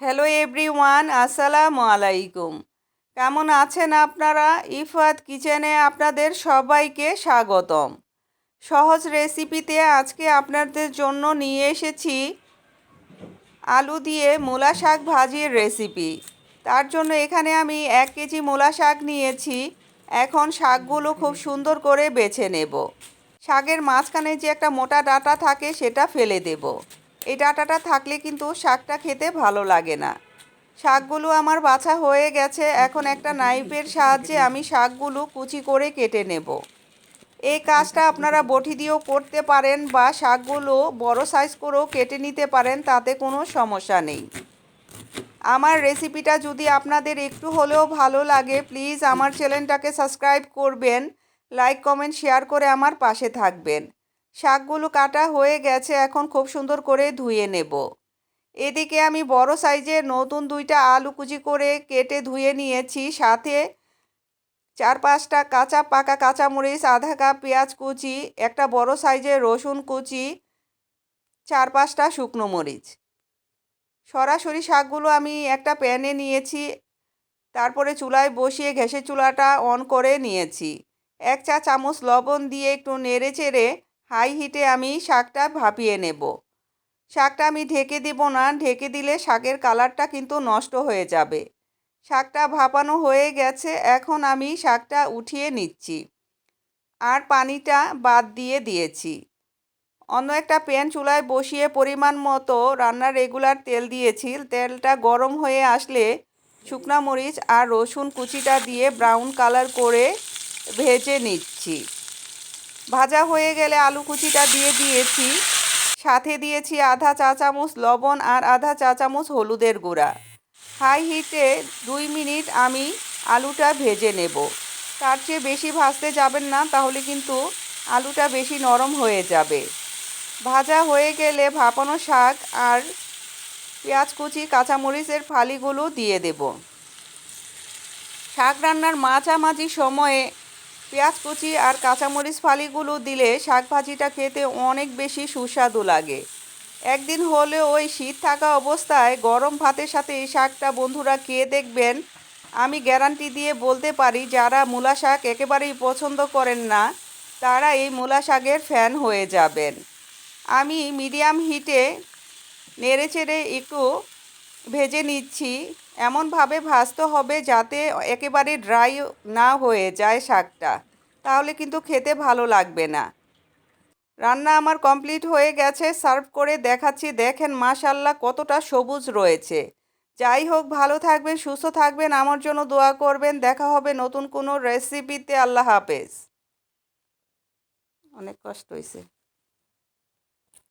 Hello everyone আসসালামু আলাইকুম কেমন আছেন আপনারা? ইফাত কিচেনে আপনাদের সবাইকে স্বাগতম। সহজ রেসিপিতে আজকে আপনাদের জন্য নিয়ে এসেছি আলু দিয়ে মূলা শাক ভাজির রেসিপি তার জন্য এখানে আমি এক কেজি মূলা শাক নিয়েছি। এখন শাকগুলো খুব সুন্দর করে বেছে নেব। শাকের মাঝখানে যে একটা মোটা ডাটা থাকে সেটা ফেলে দেবো। এই ডাটাটা থাকলে কিন্তু শাকটা খেতে ভালো লাগে না। শাকগুলো আমার বাছা হয়ে গেছে, এখন একটা নাইফের সাহায্যে আমি শাকগুলো কুচি করে কেটে নেব। এই কাজটা আপনারা বটি দিয়েও করতে পারেন বা শাকগুলো বড় সাইজ করেও কেটে নিতে পারেন, তাতে কোনো সমস্যা নেই। আমার রেসিপিটা যদি আপনাদের একটু হলেও ভালো লাগে, প্লিজ আমার চ্যানেলটাকে সাবস্ক্রাইব করবেন, লাইক, কমেন্ট, শেয়ার করে আমার পাশে থাকবেন। শাকগুলো কাটা হয়ে গেছে, এখন খুব সুন্দর করে ধুয়ে নেব। এদিকে আমি বড় সাইজের নতুন দুইটা আলু কুচি করে কেটে ধুয়ে নিয়েছি, সাথে চার পাঁচটা কাঁচা পাকা কাঁচামরিচ, আধা কাপ পেঁয়াজ কুচি, একটা বড় সাইজের রসুন কুচি, চার পাঁচটা শুকনো মরিচ। সরাসরি শাকগুলো আমি একটা প্যানে নিয়েছি, তারপরে চুলায় বসিয়ে ঘেসে চুলাটা অন করে নিয়েছি। এক চা চামচ লবণ দিয়ে একটু নেড়ে চেড়ে হাই হিটে আমি শাকটা ভাপিয়ে নেব। শাকটা আমি ঢেকে দেব না, ঢেকে দিলে শাকের কালারটা কিন্তু নষ্ট হয়ে যাবে। শাকটা ভাপানো হয়ে গেছে, এখন আমি শাকটা উঠিয়ে নিচ্ছি। আর পানিটা বাদ দিয়ে দিয়েছি। অন্য একটা প্যান চুলায় বসিয়ে পরিমাণ মতো রান্নার রেগুলার তেল দিয়েছি। তেলটা গরম হয়ে আসলে শুকনা মরিচ আর রসুন কুচিটা দিয়ে ব্রাউন কালার করে ভেজে নিচ্ছি। ভাজা হয়ে গেলে আলু কুচিটা দিয়ে দিয়েছি। সাথে দিয়েছি আধা চা চামচ লবণ আর আধা চা চামচ হলুদের গুঁড়া। হাই হিটে দুই মিনিট আমি আলুটা ভেজে নেব। তার চেয়ে বেশি ভাজতে যাবেন না, তাহলে কিন্তু আলুটা বেশি নরম হয়ে যাবে। ভাজা হয়ে গেলে ভাপানো শাক আর পেঁয়াজ কুচি, কাঁচামরিচের ফালিগুলো দিয়ে দেব। শাক রান্নার মাঝামাঝি সময়ে পেঁয়াজ, কুচি আর কাঁচামরিচ ফালিগুলো দিলে শাক ভাজিটা খেতে অনেক বেশি সুস্বাদু লাগে। একদিন হলে ওই শীত থাকা অবস্থায় গরম ভাতের সাথে এই শাকটা বন্ধুরা খেয়ে দেখবেন। আমি গ্যারান্টি দিয়ে বলতে পারি, যারা মূলা শাক একেবারেই পছন্দ করেন না, তারা এই মূলা শাকের ফ্যান হয়ে যাবেন। আমি মিডিয়াম হিটে নেড়ে চেড়ে একটু ভেজে নিচ্ছি। এমনভাবে ভাজতে হবে যাতে একেবারে ড্রাই না হয়ে যায় শাকটা। তাহলে কিন্তু খেতে ভালো লাগবে না। রান্না আমার কমপ্লিট হয়ে গেছে, সার্ভ করে দেখাচ্ছি। দেখেন মাশাল্লাহ কতটা সবুজ রয়েছে। যাই হোক, ভালো থাকবেন, সুস্থ থাকবেন, আমার জন্য দোয়া করবেন। দেখা হবে নতুন কোনো রেসিপিতে আল্লাহ হাফেজ। অনেক কষ্ট হয়েছে